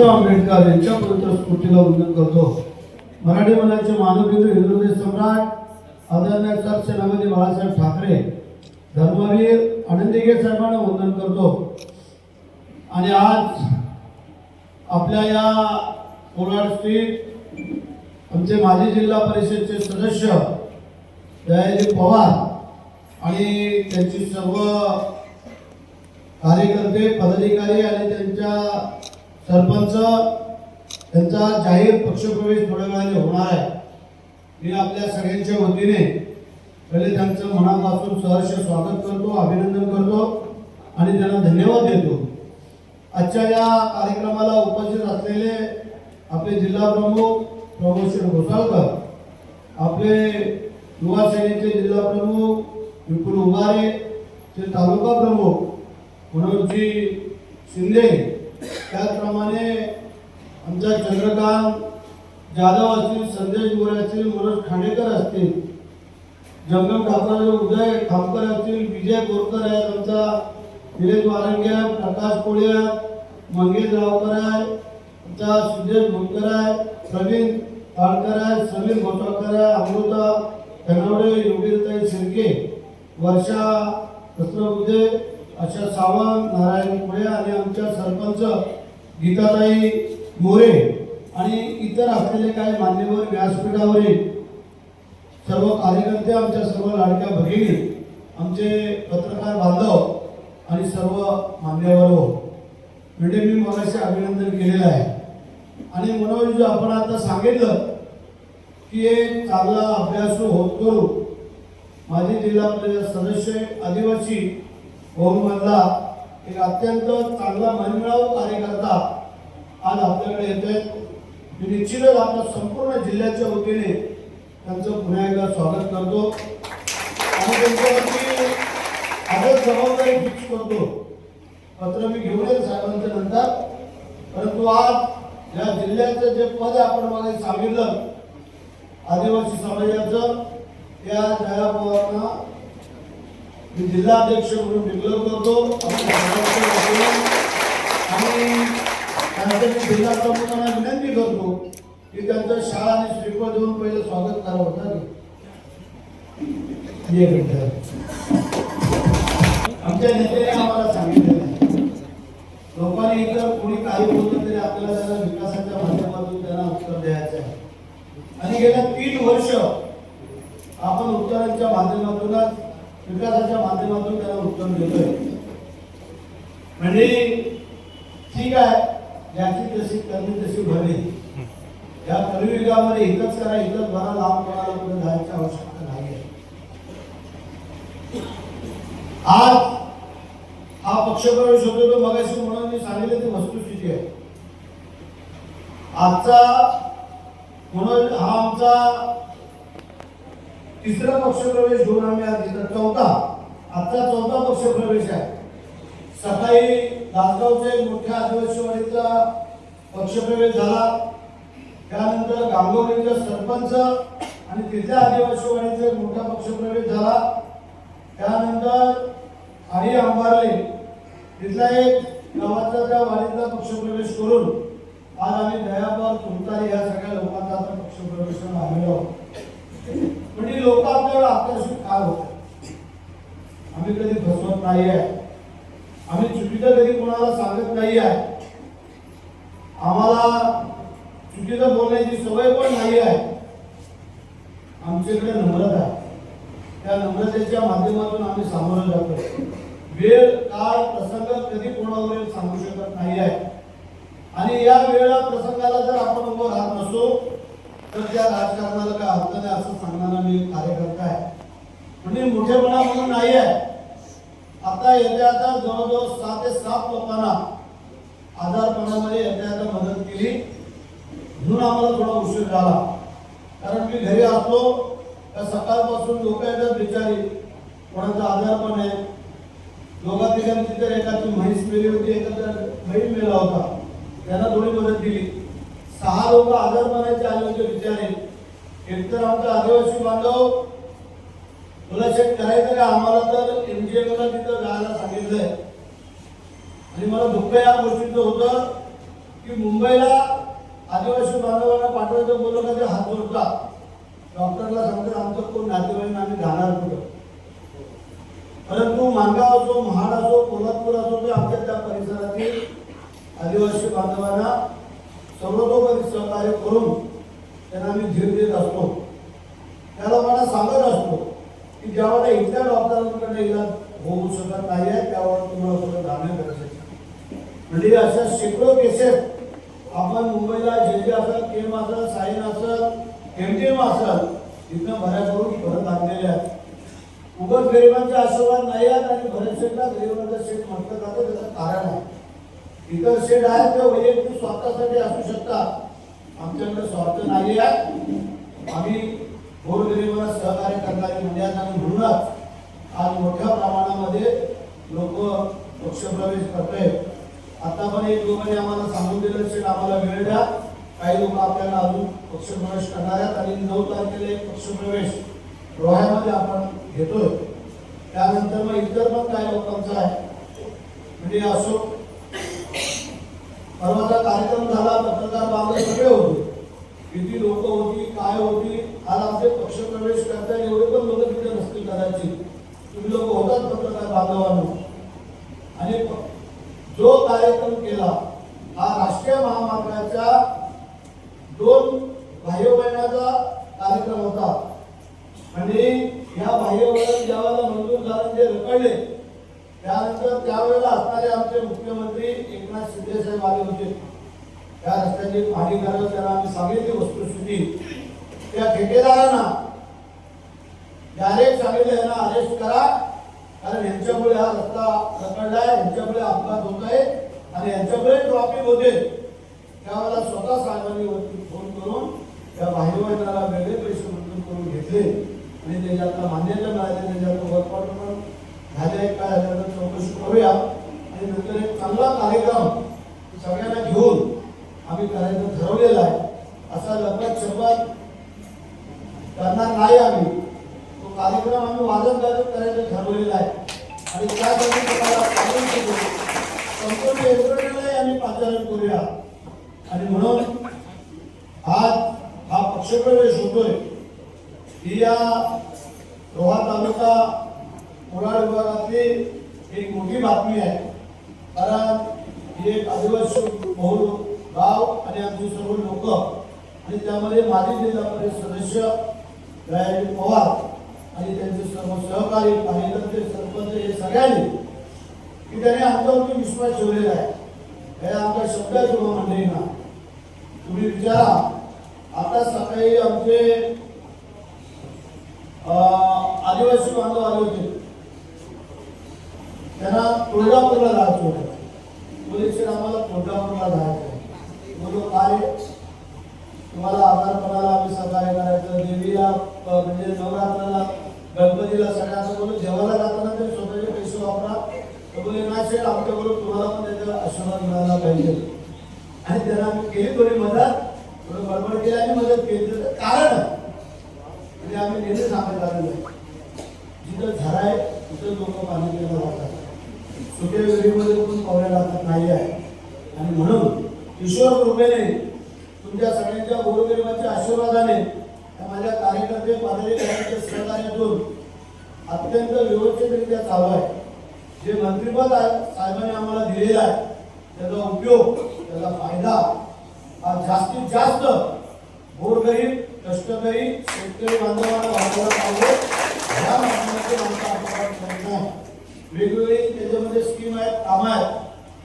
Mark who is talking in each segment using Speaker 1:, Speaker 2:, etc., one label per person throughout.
Speaker 1: बाबासाहेब आंबेडकर यांच्या पवित्र स्फूर्तीला वंदन करतो. मराठी मनाचे मानवबिंदू हिंदू सम्राट आदरणीय सर सेनापती बाळासाहेब ठाकरे धर्मवीर आनंदीगे साहेबांना वंदन करतो. आणि आज आपल्या या कोलाड स्ट्रीट आमचे माजी जिल्हा परिषदचे सदस्य दयाजी पवार आणि त्यांची सर्व कार्यकर्ते पदाधिकारी आणि त्यांच्या सरपंच त्यांचा जाहीर पक्षप्रवेश थोड्या वेळाने होणार आहे. मी आपल्या सगळ्यांच्या वतीने पहिले त्यांचं मनापासून सहर्ष स्वागत करतो अभिनंदन करतो आणि त्यांना धन्यवाद देतो. आजच्या या कार्यक्रमाला उपस्थित असलेले आपले जिल्हा प्रमुख प्रमोद घोसाळकर आपले युवा सेनेचे जिल्हा प्रमुख विपुल उभारे ते तालुका प्रमुख मनोजी शिंदे त्याचप्रमाणे आमचा चंद्रकांत जाधव असतील संदेश गोरे असतील मनोज खांडेकर असतील जंगम ठाकर उदय खामकर असतील विजय बोरकर आहेत आमचा निलेश वारंगे आहे, प्रकाश कोळी आहे मंगेश रावकर आहे आमचा सुदेश भोटकर आहे प्रवीण ताळकर आहे समीर घोटाळकर आहे अमृता धनवडे योगेशताई शिर्के वर्षा कृष्णबुद्धे अशा सावंत नारायण पुळे आणि आमच्या सरपंच गीताताई मोरे आणि इतर असलेले काही मान्यवर व्यासपीठावरील सर्व कार्यकर्ते आमच्या सर्व लाडक्या भगिनी आमचे पत्रकार बांधव आणि सर्व मान्यवर म्हणजे मी मगाशी अभिनंदन केलेलं आहे. आणि मनोज आपण आता सांगितलं की एक चांगला अभ्यास होत करू माजी जिल्हा परिषद सदस्य आदिवासी बहुमधला एक अत्यंत चांगला मनमिळावू कार्यकर्ता आज आपल्याकडे येत आहेत. मी निश्चितच आपल्या संपूर्ण जिल्ह्याच्या वतीने त्यांचं पुन्हा एकदा स्वागत करतो. आणि त्यांच्यावरती आजच जबाबदारी फिक्स करतो. पत्र मी घेऊन येईल साहेबांच्या नंतर. परंतु आज या जिल्ह्याचं जे पद आपण मला सांगितलं आदिवासी समाजाचं त्या दया पवारांना मी जिल्हाध्यक्ष म्हणून डिक्लेअर करतो. आणि त्यांचं जिल्हा प्रमुखांना विनंती करतो की त्यांचं शाळा आणि श्रीफळ देऊन पहिलं स्वागत करावं. होतं ये आमच्या नेत्याने आम्हाला सांगितलेलं आहे लोकांनी इतर कोणी काही बोललं तरी आपल्याला त्याला विकासाच्या माध्यमातून त्यांना उत्तर द्यायचं आहे. आणि गेल्या तीन वर्ष आपण उत्तरांच्या माध्यमातूनच विकासाच्या माध्यमातून त्याला उत्तम देतोय. म्हणजे ठीक आहे ज्याची तशी कमी तशी भरली. या कलियुगामध्ये हितच करा हितच भरा लांब कोणाला कुठे जायची आवश्यकता नाही आहे आज हा पक्षप्रवेश होतो तो मगाशी म्हणून मी सांगितलं ती वस्तुस्थिती आहे. आजचा म्हणून हा आमचा तिसरा पक्षप्रवेश घेऊन आम्ही आज घेतला चौथा आजचा चौथा पक्षप्रवेश आहे. सकाळी दासगावचे मोठ्या आदिवासीवाडीचा पक्षप्रवेश झाला. त्यानंतर गांगोलीचा सरपंच आणि तिथल्या आदिवासीवाडीचा एक मोठा पक्षप्रवेश झाला. त्यानंतर हरी अंबारले तिथला एक गावाचा त्या वाडीचा पक्षप्रवेश करून आज आम्ही दयापर तुमतारी या सगळ्या लोकांचा आता पक्षप्रवेश आलेलो आहोत म्हणजे लोक आपल्याला आकर्षित का होतात आम्ही कधी फसवत नाही आहे आम्ही चुकीचं कधी कोणाला सांगत नाही आहे आम्हाला चुकीचं बोलण्याची सवय पण नाही आहे आमच्याकडे नम्रता आहे. त्या नम्रतेच्या माध्यमातून आम्ही सामोरं जातो. वेळ काळ प्रसंग कधी कोणावर सांगू शकत नाही आहे आणि या वेळेला प्रसंगाला जर आपण उभं राहत नसतो तर त्या राजकारणाला काय अर्थ नाही असं सांगणारा मी कार्यकर्ता आहे. म्हणजे मोठेपणा म्हणून नाही आहे आता येत्या आता जवळजवळ सहा ते सात लोकांना आजारपणामध्ये येत्या आता मदत केली. म्हणून आम्हाला थोडा उशीर झाला. कारण मी घरी असलो तर सकाळपासून लोक येतात बिचारी. कोणाचा आजारपण आहे. दोघा तिघांची तर एकाची म्हैस मेली होती एखादा बैल मेला होता. त्यांना थोडी मदत दिली. सहा लोक आजारपणाचे आले होते बिचारे. एक तर आमचा आदिवासी बांधव मला शेत करायचं का? आम्हाला तर एमजीएमला तिथं जायला सांगितलंय. आणि मला दुःख या गोष्टीचं होतं की मुंबईला आदिवासी बांधवांना पाठवायचं बोललं का ते हात जोडतात. डॉक्टरला सांगतात आमचं कोण नातेवाईक आम्ही जाणार कुठं? परंतु माणगाव असो महाड असो कोल्हापूर असो ते आमच्या त्या परिसरातील आदिवासी बांधवांना सर्वतोपरी सहकार्य करून त्यांना आम्ही धीर देत असतो. त्याला मला सांगत असतो की ज्यावेळेला इथल्या डॉक्टरांकडे इलाज होऊ शकत नाही आहे त्यावर तुम्हाला थोडं जाणं गरजेचं म्हणजे अशा शेकडो केसेस आपण मुंबईला जे जे असेल केम असेल साईन असेल एम टी एम असेल तिथनं बऱ्याच करून परत आणलेले आहेत. उगत गरिबांचे आशीर्वाद नाही आहेत आणि भरत शेठला गरिबांचा शेठ म्हटलं जातं त्याचं कारण आहे. इतर शेठ आहेत ते वैयक्तिक स्वार्थासाठी असू शकतात. आमच्याकडे स्वार्थ नाही आहे. आम्ही गोरगरिबांना सहकार्य करणारी मंडळी आणि म्हणूनच आज मोठ्या प्रमाणामध्ये लोक पक्षप्रवेश करतोय आता पण एक लोकांनी आम्हाला सांगून दिलं असेल आम्हाला वेळ द्या. काही लोक आपल्याला अजून पक्षप्रवेश करणार आहेत आणि नऊ तारखेला एक पक्षप्रवेश रोह्यामध्ये आपण घेतोय. त्यानंतर मग इतर पण काही लोकांचं आहे. म्हणजे असो परवाचा कार्यक्रम झाला पत्रकार बाबत सगळे होते. किती लोक होती काय होती आज आमचे पक्षप्रवेश करता एवढे पण लोक तिथे नसतील कदाचित. तुम्ही लोक होतात पत्रकार बांधवांनो. आणि जो कार्यक्रम केला हा राष्ट्रीय महामार्गाच्या दोन बाह्य बहिणाचा कार्यक्रम होता. आणि या बाह्यवळण ज्यावेळेला मंजूर झालं ते रखडले त्यानंतर त्यावेळेला असणारे आमचे मुख्यमंत्री एकनाथ शिंदे साहेब आले होते. त्या रस्त्याची पाहणी करायला त्यांना आम्ही सांगितली वस्तुस्थिती. त्या ठेकेदारांना डायरेक्ट सांगितलं यांना अरेस्ट करा. कारण यांच्यामुळे हा रस्ता आहे यांच्यामुळे अपघात होत आहे आणि यांच्यामुळे ट्रॉफिक होते. त्यावेळेला स्वतः साहेबांनी फोन करून त्या बाह्यवाहिन्याला वेगळे पैसे मंजूर करून घेतले. आणि त्याच्यातला मान्यता मिळाली त्याच्यात वर्क ऑर्डर पण झाले काय झालं चौकशी करूया. आणि नंतर एक चांगला कार्यक्रम सगळ्यांना घेऊन आम्ही करायचं ठरवलेला आहे. असा लग्नात शपथ करणार नाही आम्ही. तो कार्यक्रम आम्ही वाजत गाजत करायचं ठरवलेला आहे. आणि त्यासाठी तुम्हाला संपूर्ण यंत्रणेलाही आम्ही पाचारण करूया. आणि म्हणून आज हा पक्षप्रवेश होतोय. ही या रोहा तालुका कोराड विभागातली एक मोठी बातमी आहे. कारण ही एक आदिवासी बहुल गाव आणि आमची सर्व लोक आणि त्यामध्ये माजी जिल्हा परिषद सदस्य दयाजी पवार आणि त्यांचे सर्व सहकारी कार्यकर्ते सरपंच हे सगळ्यांनी की त्याने आमच्यावरती विश्वास ठेवलेला आहे. हे आमच्या शब्दात म्हणले ना. तुम्ही विचारा आता सकाळी आमचे अं, आदिवासी बांधव आले होते. त्यांना तुळजापूरला जायचं होतं पोलीस आम्हाला तुळजापूरला जायचं आहे बोललो काय तुम्हाला आजारपणाला आम्ही सहकार्य करायचं देवीला अं, म्हणजे नवरात्राला गणपतीला सगळ्यांना बोलू जेवायला जाताना ते स्वतःचे पैसे वापरा तर बोलले नाही शेठ आमच्याबरोबर तुम्हाला पण त्याचा आशीर्वाद मिळाला पाहिजे आणि त्यांना आम्ही केली थोडी मदत थोडं बडबड केली आणि कारण आहे. म्हणजे आम्ही नेहमी सांगत आलेलो आहे जिथं झरा आहे तिथं लोक पाणी प्यायला लागतात. सुट्या विहिरीमध्ये पण पाहुण्या लागत नाही आहे. आणि म्हणून ईश्वर कृपेने तुमच्या सगळ्यांच्या गोरगरिबाच्या आशीर्वादाने त्या माझ्या कार्यकर्ते पदाधिकाऱ्यांच्या सहकार्यातून अत्यंत व्यवस्थितरित्या चालू आहे. जे मंत्रिपद आहे साहेबांनी आम्हाला दिलेलं आहे त्याचा उपयोग त्याचा फायदा हा जास्तीत जास्त गोरगरीब कष्टकरी शेतकरी बांधवांना व्हायला पाहिजे ह्या माध्यमातून आमचा आपला प्रयत्न वेगवेगळी त्याच्यामध्ये स्कीम आहेत कामं आहेत.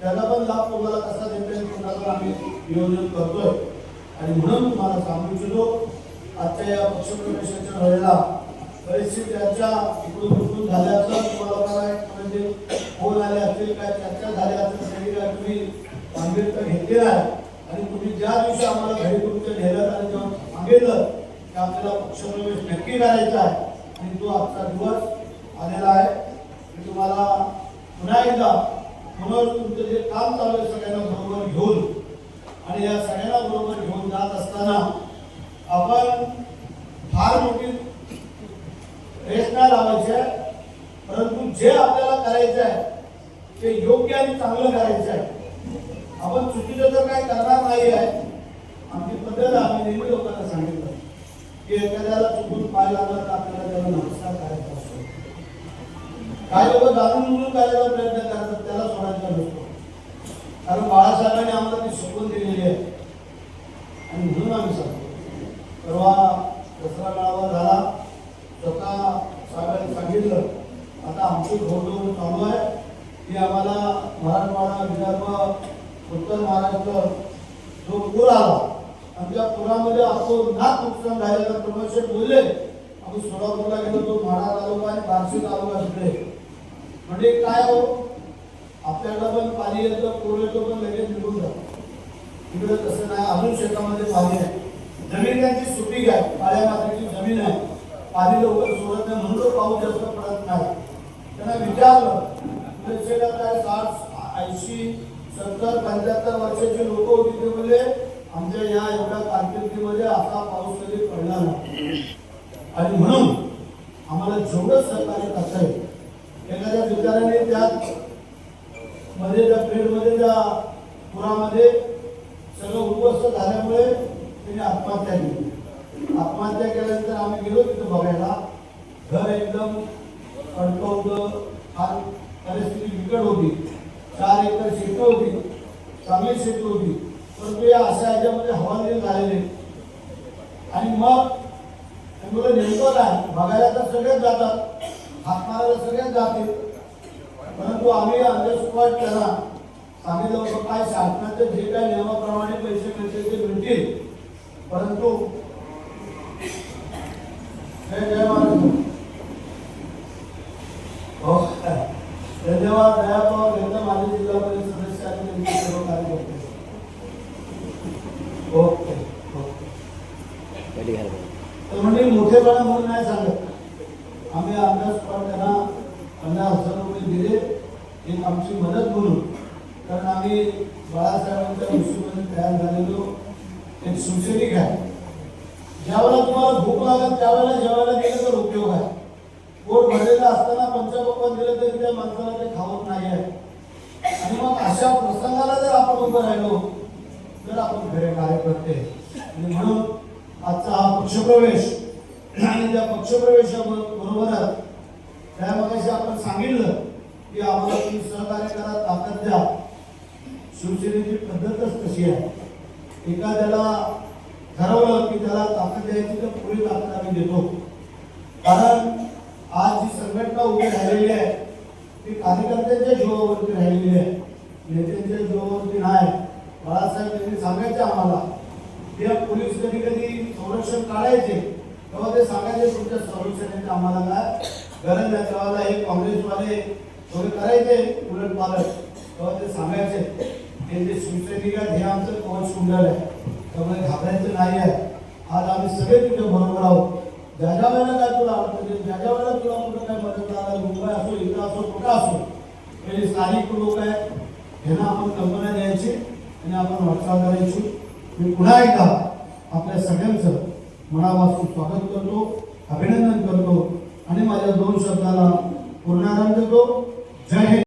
Speaker 1: त्याचा पण लाभ तुम्हाला कसा देता येईल त्याचं आम्ही नियोजन करतोय. आणि म्हणून तुम्हाला सांगू इच्छितो आजच्या या पक्षप्रवेशाच्या वेळेला बरेचसे चर्चा इकडून तिकडून झाल्याचं तुम्हाला काय म्हणजे फोन आले असतील काय चर्चा झाल्या असतील सगळी काय तुम्ही गांभीर्य घेतलेला आहे. आणि तुम्ही ज्या दिवशी आम्हाला घरी तुमच्या नेलं आणि केलं की आपल्याला पक्षप्रवेश नक्की करायचा आहे. आणि तो आजचा दिवस आलेला आहे. मी तुम्हाला पुन्हा एकदा पुन्हा तुमचं जे काम चालू आहे सगळ्यांना बरोबर घेऊन आणि या सगळ्यांना बरोबर घेऊन जात असताना आपण फार मोठी रेस नाही लावायची आहे. परंतु जे आपल्याला करायचं आहे ते योग्य आणि चांगलं करायचं आहे. आपण चुकीचं तर काय करणार जो पद्धत आम्ही नेहमी लोकांना सांगितलं की एखाद्याला चुकून पाय लागला तर आपल्याला त्याला नमस्कार करायचा असतो. काय लोक जाणून मुलून करायचा प्रयत्न करतात त्याला सोडायचा नसतो. कारण बाळासाहेबांनी आम्हाला ती शिकवून दिलेली आहे. पाणी येतं पूर येतो पण लगेच निघून जातो इकडे तसं नाही अजून शेतामध्ये पाणी आहे. जमीन त्यांची सुपीक आहे काळ्या मातीची जमीन आहे. पाणी लवकर सोडत नाही म्हणून पाऊस जास्त पडत नाही. त्यांना विचारलं तुमचे काय साठ ऐंशी सत्तर पंच्याहत्तर वर्षाची लोक होती ते म्हणजे आमच्या या एवढ्या कारकिर्दीमध्ये असा पाऊस कधी पडला नाही. आणि म्हणून आम्हाला जेवढं सहकार्य करता येईल एखाद्या विचाराने त्यात मध्ये त्या पिरियडमध्ये त्या पुरामध्ये सगळं उद्ध्वस्त झाल्यामुळे त्यांनी आत्महत्या केली. आत्महत्या केल्यानंतर आम्ही गेलो तिथं बघायला. घर एकदम अडकं होतं फार परिस्थिती बिकट होती. चार एकर शेती होती. चांगली शेती होती. परंतु या अशा याच्यामध्ये हवालदिल झालेले. आणि मग ते मुलं नेमकं काय? बघायला तर सगळेच जातात. हात मारायला सगळेच जातील परंतु आम्ही सुरुवात त्यांना सांगितलं होतं काय शासनाचे जे काय नियमाप्रमाणे पैसे मिळतील ते मिळतील. परंतु महाराज हो धन्यवाद दयाभाव यांना माझे जिल्हा परिषद सदस्य आणि त्यांचे सर्व कार्यकर्ते. Okay okay. तर म्हणजे मोठेपणा म्हणून नाही सांगत आम्ही आमच्या स्पॉट त्यांना पन्नास हजार रुपये दिले एक आमची मदत म्हणून कारण आम्ही बाळासाहेबांच्या विषयामध्ये तयार झालेलो एक शिवसैनिक आहे ज्यावेळेला तुम्हाला भूक लागत त्यावेळेला जेवायला गेलं तर उपयोग आहे. पोट भरलेलं असताना पंचपक्वान दिलं तरी त्या माणसाला ते खावत नाही आहे. आणि मग अशा प्रसंगाला जर आपण उभं राहिलो तर आपण घरे कार्य करते आणि म्हणून आजचा हा पक्षप्रवेश आणि त्या पक्षप्रवेशाबरोबरच त्या मगाशी आपण सांगितलं की आम्हाला तुम्ही सहकार्य करा ताकद द्या. शिवसेनेची पद्धतच तशी आहे. एखाद्याला ठरवलं की त्याला ताकद द्यायची तर पुढे ताकद आम्ही देतो. कारण आज जी संघटना उभी राहिलेली आहे ती कार्यकर्त्यांच्या जीवावरती राहिलेली आहे. नेत्यांच्या जीवावरती नाही. बाळासाहेब यांनी सांगायचे आम्हाला की या पोलीस कधी कधी संरक्षण काढायचे तेव्हा ते सांगायचे तुमच्या संरक्षणाची आम्हाला काय गरज आहे तेव्हा हे काँग्रेसवाले थोडे करायचे उलट पालट तेव्हा ते सांगायचे. हे जे शिवसैनिक आहेत हे आमचं कवच कुंडल आहे त्यामुळे घाबरायचं नाही आहे. आज आम्ही सगळे तुझ्या बरोबर आहोत ज्या ज्या वेळेला काय तुला म्हणजे ज्या ज्या वेळेला तुला कुठं काय मदत लागला मुंबई असो इथं असो कुठं असो हे स्थानिक लोक आहेत ह्यांना आपण कल्पना द्यायची आणि आपण वाटचाल करायची. मी पुन्हा एकदा आपल्या सगळ्यांचं मनापासून स्वागत करतो अभिनंदन करतो आणि माझ्या दोन शब्दाला पूर्णानंद देतो. जय हिंद.